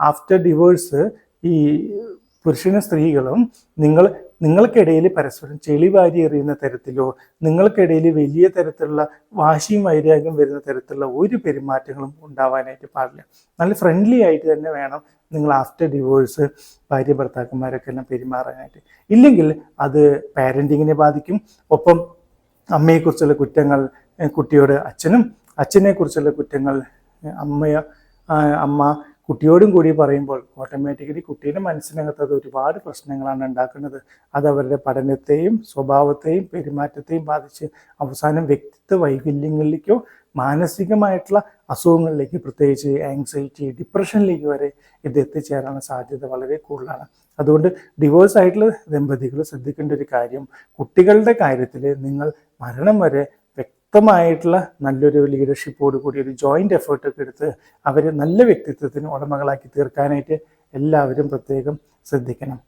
After divorce ഈ പുരുഷനും സ്ത്രീകളും നിങ്ങൾ നിങ്ങൾക്കിടയിൽ പരസ്പരം ചെളി വാരി എറിയുന്ന തരത്തിലോ നിങ്ങൾക്കിടയിൽ വലിയ തരത്തിലുള്ള വാശിയും വൈരാഗ്യം വരുന്ന തരത്തിലുള്ള ഒരു പെരുമാറ്റങ്ങളും ഉണ്ടാവാനായിട്ട് പാടില്ല. നല്ല ഫ്രണ്ട്ലി ആയിട്ട് തന്നെ വേണം നിങ്ങൾ ആഫ്റ്റർ ഡിവോഴ്സ് ഭാര്യ ഭർത്താക്കന്മാരൊക്കെ എല്ലാം പെരുമാറാനായിട്ട്. ഇല്ലെങ്കിൽ അത് പാരന്റിങ്ങിനെ ബാധിക്കും. ഒപ്പം അമ്മയെക്കുറിച്ചുള്ള കുറ്റങ്ങൾ കുട്ടിയോട് അച്ഛനും അച്ഛനെക്കുറിച്ചുള്ള കുറ്റങ്ങൾ അമ്മയ അമ്മ കുട്ടിയോടും കൂടി പറയുമ്പോൾ ഓട്ടോമാറ്റിക്കലി കുട്ടിയുടെ മനസ്സിനകത്ത് അത് ഒരുപാട് പ്രശ്നങ്ങളാണ് ഉണ്ടാക്കുന്നത്. അത് അവരുടെ പഠനത്തെയും സ്വഭാവത്തെയും പെരുമാറ്റത്തെയും ബാധിച്ച് അവസാനം വ്യക്തിത്വ വൈകല്യങ്ങളിലേക്കോ മാനസികമായിട്ടുള്ള അസുഖങ്ങളിലേക്ക് പ്രത്യേകിച്ച് ആങ്സൈറ്റി ഡിപ്രഷനിലേക്ക് വരെ ഇത് എത്തിച്ചേരാനുള്ള സാധ്യത വളരെ കൂടുതലാണ്. അതുകൊണ്ട് ഡിവോഴ്സ് ആയിട്ടുള്ള ദമ്പതികൾ ശ്രദ്ധിക്കേണ്ട ഒരു കാര്യം കുട്ടികളുടെ കാര്യത്തിൽ നിങ്ങൾ മരണം വരെ വ്യക്തമായിട്ടുള്ള നല്ലൊരു ലീഡർഷിപ്പോട് കൂടി ഒരു ജോയിന്റ് എഫേർട്ടൊക്കെ എടുത്ത് അവരെ നല്ല വ്യക്തിത്വത്തിന് ഉടമകളാക്കി തീർക്കാനായിട്ട് എല്ലാവരും പ്രത്യേകം ശ്രദ്ധിക്കണം.